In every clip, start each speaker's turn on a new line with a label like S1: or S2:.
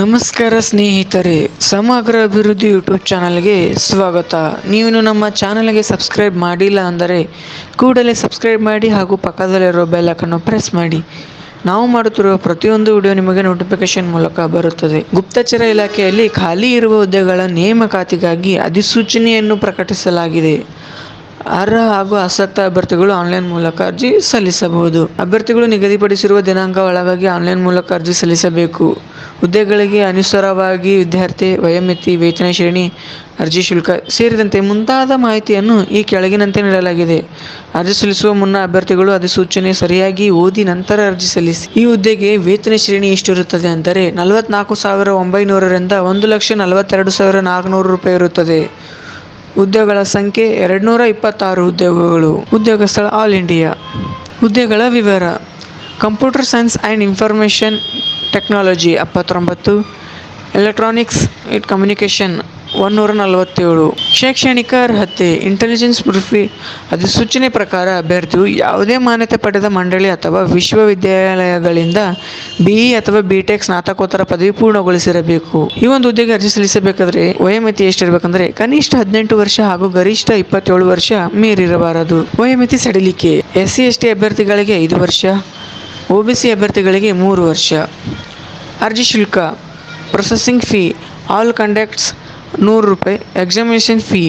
S1: ನಮಸ್ಕಾರ ಸ್ನೇಹಿತರೆ, ಸಮಗ್ರ ಅಭಿವೃದ್ಧಿ ಯೂಟ್ಯೂಬ್ ಚಾನಲ್ಗೆ ಸ್ವಾಗತ. ನೀವು ನಮ್ಮ ಚಾನಲ್ಗೆ ಸಬ್ಸ್ಕ್ರೈಬ್ ಮಾಡಿಲ್ಲ ಅಂದರೆ ಕೂಡಲೇ ಸಬ್ಸ್ಕ್ರೈಬ್ ಮಾಡಿ ಹಾಗೂ ಪಕ್ಕದಲ್ಲಿರೋ ಬೆಲ್ಲಕ್ಕನ್ನು ಪ್ರೆಸ್ ಮಾಡಿ. ನಾವು ಮಾಡುತ್ತಿರುವ ಪ್ರತಿಯೊಂದು ವಿಡಿಯೋ ನಿಮಗೆ ನೋಟಿಫಿಕೇಶನ್ ಮೂಲಕ ಬರುತ್ತದೆ. ಗುಪ್ತಚರ ಇಲಾಖೆಯಲ್ಲಿ ಖಾಲಿ ಇರುವ ಹುದ್ದೆಗಳ ನೇಮಕಾತಿಗಾಗಿ ಅಧಿಸೂಚನೆಯನ್ನು ಪ್ರಕಟಿಸಲಾಗಿದೆ. ಅರ್ಹ ಹಾಗೂ ಆಸಕ್ತ ಅಭ್ಯರ್ಥಿಗಳು ಆನ್ಲೈನ್ ಮೂಲಕ ಅರ್ಜಿ ಸಲ್ಲಿಸಬಹುದು. ಅಭ್ಯರ್ಥಿಗಳು ನಿಗದಿಪಡಿಸಿರುವ ದಿನಾಂಕ ಒಳಗಾಗಿ ಆನ್ಲೈನ್ ಮೂಲಕ ಅರ್ಜಿ ಸಲ್ಲಿಸಬೇಕು. ಹುದ್ದೆಗಳಿಗೆ ಅನುಸಾರವಾಗಿ ವಿದ್ಯಾರ್ಥಿ, ವಯೋಮಿತಿ, ವೇತನ ಶ್ರೇಣಿ, ಅರ್ಜಿ ಶುಲ್ಕ ಸೇರಿದಂತೆ ಮುಂತಾದ ಮಾಹಿತಿಯನ್ನು ಈ ಕೆಳಗಿನಂತೆ ನೀಡಲಾಗಿದೆ. ಅರ್ಜಿ ಸಲ್ಲಿಸುವ ಮುನ್ನ ಅಭ್ಯರ್ಥಿಗಳು ಅಧಿಸೂಚನೆ ಸರಿಯಾಗಿ ಓದಿ ನಂತರ ಅರ್ಜಿ ಸಲ್ಲಿಸಿ. ಈ ಹುದ್ದೆಗೆ ವೇತನ ಶ್ರೇಣಿ ಎಷ್ಟಿರುತ್ತದೆ ಅಂದರೆ ನಲವತ್ನಾಲ್ಕು ಸಾವಿರ ಒಂಬೈನೂರರಿಂದ ಒಂದು ಲಕ್ಷ ನಲವತ್ತೆರಡು ಸಾವಿರ ನಾಲ್ಕುನೂರು ರೂಪಾಯಿ ಇರುತ್ತದೆ. ಹುದ್ದೆಗಳ ಸಂಖ್ಯೆ ಎರಡುನೂರ ಇಪ್ಪತ್ತಾರು ಉದ್ಯೋಗಗಳು. ಉದ್ಯೋಗ ಸ್ಥಳ ಆಲ್ ಇಂಡಿಯಾ. ಹುದ್ದೆಗಳ ವಿವರ. Computer science and information technology ಎಪ್ಪತ್ತೊಂಬತ್ತು ಎಲೆಕ್ಟ್ರಾನಿಕ್ಸ್ ಇಟ್ ಕಮ್ಯುನಿಕೇಷನ್ ಒಂದೂರ ನಲವತ್ತೇಳು ಶೈಕ್ಷಣಿಕ ಅರ್ಹತೆ ಇಂಟೆಲಿಜೆನ್ಸ್ ಪ್ರೂಫಿ ಅಧಿಸೂಚನೆ ಪ್ರಕಾರ ಅಭ್ಯರ್ಥಿಯು ಯಾವುದೇ ಮಾನ್ಯತೆ ಪಡೆದ ಮಂಡಳಿ ಅಥವಾ ವಿಶ್ವವಿದ್ಯಾಲಯಗಳಿಂದ ಬಿಇ ಅಥವಾ ಬಿ ಟೆಕ್ ಸ್ನಾತಕೋತ್ತರ ಪದವಿ ಪೂರ್ಣಗೊಳಿಸಿರಬೇಕು. ಈ ಒಂದು ಹುದ್ದೆಗೆ ಅರ್ಜಿ ಸಲ್ಲಿಸಬೇಕಾದ್ರೆ ವಯೋಮಿತಿ ಎಷ್ಟಿರಬೇಕಂದ್ರೆ ಕನಿಷ್ಠ ಹದಿನೆಂಟು ವರ್ಷ ಹಾಗೂ ಗರಿಷ್ಠ ಇಪ್ಪತ್ತೇಳು ವರ್ಷ ಮೀರಿರಬಾರದು. ವಯೋಮಿತಿ ಸಡಿಲಿಕೆ ಎಸ್ ಸಿ ಎಸ್ ಟಿ ಅಭ್ಯರ್ಥಿಗಳಿಗೆ ಐದು ವರ್ಷ, ಒ ಬಿ ಸಿ ಅಭ್ಯರ್ಥಿಗಳಿಗೆ ಮೂರು ವರ್ಷ. ಅರ್ಜಿ ಶುಲ್ಕ ಪ್ರೊಸೆಸಿಂಗ್ ಫೀ ಆಲ್ ಕಂಡಕ್ಟ್ಸ್ ನೂರು ರೂಪಾಯಿ. Examination fee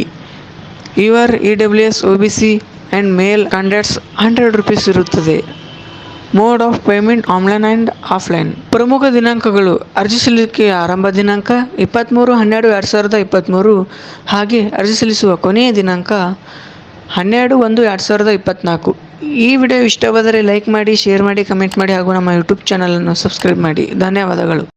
S1: your E W S O B C and male conducts hundred rupees ಇರುತ್ತದೆ. Mode of payment online and offline ಪ್ರಮುಖ ದಿನಾಂಕಗಳು. ಅರ್ಜಿ ಸಲ್ಲಿಕೆಯ ಆರಂಭ ದಿನಾಂಕ ಇಪ್ಪತ್ತ್ಮೂರು ಹನ್ನೆರಡು, ಎರಡು ಸಾವಿರದ ಇಪ್ಪತ್ತ್ಮೂರು ಹಾಗೆ ಅರ್ಜಿ ಸಲ್ಲಿಸುವ ಕೊನೆಯ ದಿನಾಂಕ ಹನ್ನೆರಡು, ಒಂದು, ಎರಡು ಸಾವಿರದ ಇಪ್ಪತ್ತ್ನಾಲ್ಕು ಈ ವಿಡಿಯೋ ಇಷ್ಟವಾದರೆ ಲೈಕ್ ಮಾಡಿ, ಶೇರ್ ಮಾಡಿ, ಕಮೆಂಟ್ ಮಾಡಿ ಹಾಗೂ ನಮ್ಮ ಯೂಟ್ಯೂಬ್ ಚಾನಲನ್ನು ಸಬ್ಸ್ಕ್ರೈಬ್ ಮಾಡಿ. ಧನ್ಯವಾದಗಳು.